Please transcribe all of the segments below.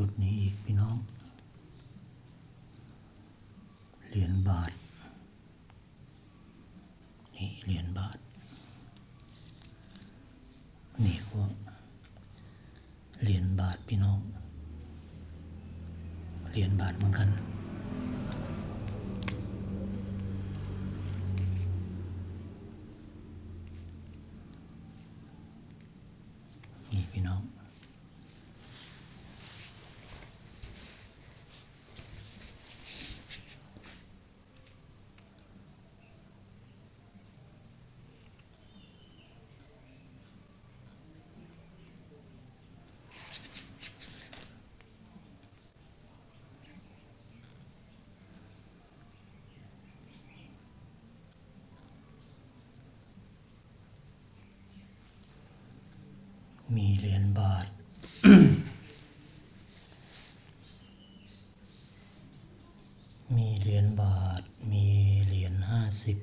จุดนี้อีกพี่น้อง เหรียญบาท นี่เหรียญบาท นี่ก็เหรียญบาทพี่น้อง เหรียญบาทเหมือนกันนี่พี่น้อง มีเหรียญบาท มีเหรียญบาท มีเหรียญห้าสิบ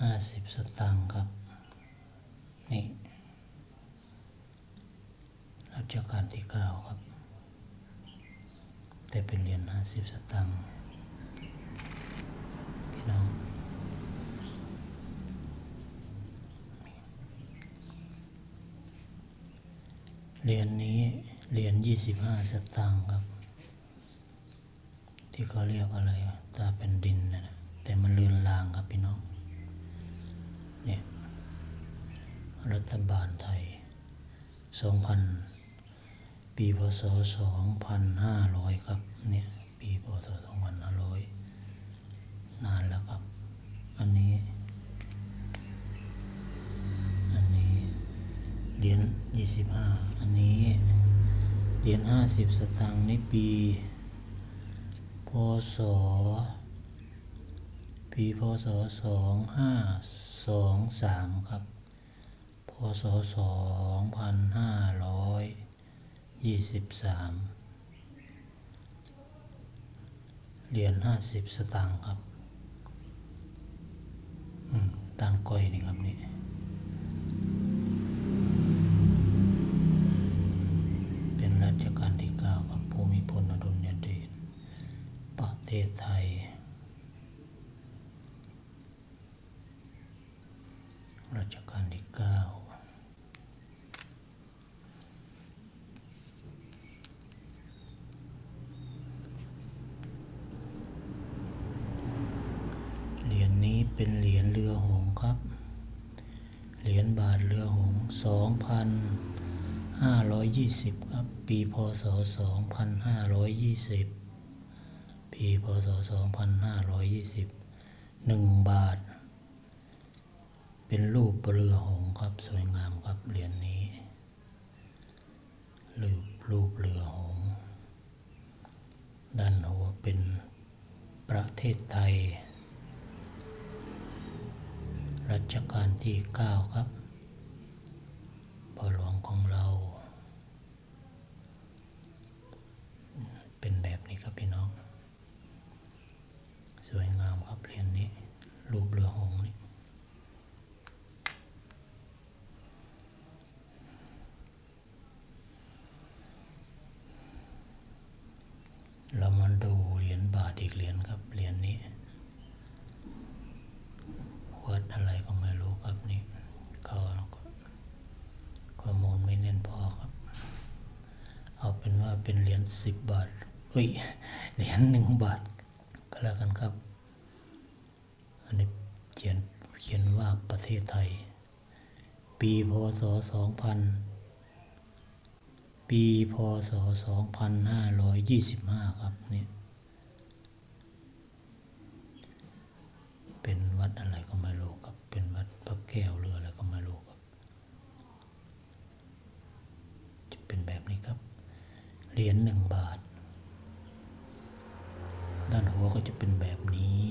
ห้าสิบสตางค์ครับ นี่รัชกาลที่เก้าครับ แต่เป็นเหรียญห้าสิบสตางค์พี่น้อง เหรียญนี้เหรียญยี่สิบห้าสตางค์ครับ ที่เขาเรียกอะไรอะตาเป็นดินนะแต่มันเลือนลางครับพี่น้องเนี่ยรัฐบาลไทยสองพันปีพศสองพันห้าร้อยครับเนี่ยปีพศสองพันห้าร้อยนานแล้วครับ อันนี้ เหรียญยี่สิบห้าอันนี้ เหรียญห้าสิบสตางค์ในปี พศ ปีพศสองห้าสองสามครับ พศสองพันห้าร้อยยี่สิบสามเหรียญห้าสิบสตางค์ครับ อืมตานก้อยนี่ครับนี่ เป็นรัชกาลที่เก้าครับภูมิพลอดุลยเดชประ เทศไทย รัชกาลที่เก้าเหรียญนี้เป็นเหรียญเรือหงส์ครับ เหรียญบาทเรือหงสองพันห้าร้อยยี่สิบครับ ปีพศสองพันห้าร้อยยี่สิบ ปีพศสองพันห้าร้อยยี่สิบาท เป็นรูปเรือหงส์ครับ สวยงามครับ เหรียญนี้รูปรูปเรือหงด้านหัวเป็นประเทศไทย รัชกาลที่เก้าครับพ่อหลวงของเรา เป็นแบบนี้ครับพี่น้อง สวยงามครับเหรียญนี้ รูปเรือหงส์นี่เรามาดูเหรียญบาทอีกเหรียญครับเหรียญนี้ วัดอะไรก็ไม่รู้ครับนี่ก็ข้อมูลไม่แน่นพอครับ เอาเป็นว่าเป็นเหรียญสิบบาทเฮ้ยเหรียญหนึ่งบาท แล้วกันครับ อันนี้เขียนเขียนว่าประเทศไทย ปีพศสองพันปีพศสองพันห้าร้อยยี่สิบห้าครับนี่เป็นวัดอะไรก็ไม่รู้ครับ เป็นวัดพระแก้วเรืออะไรก็ไม่รู้ครับ จะเป็นแบบนี้ครับ เหรียญหนึ่งบาท ก็จะเป็นแบบนี้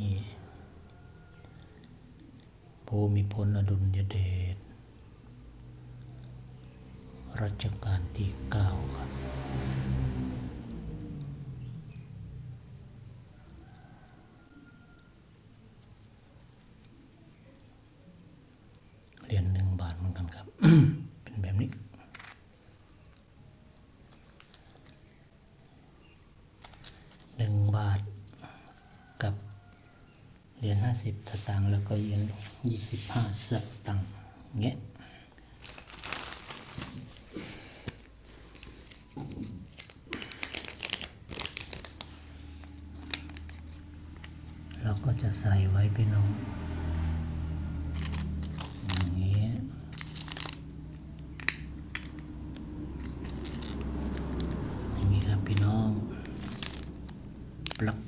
ภูมิพลอดุลยเดชรัชกาลที่เก้าครับเหรียญหนึ่งบาทเหมือนกันครับ 50สตางค์แล้วก็เยน25สตางค์เงี้ยเราก็จะใส่ไว้พี่น้องอย่างนี้อย่างนี้ครับพี่น้องปลัก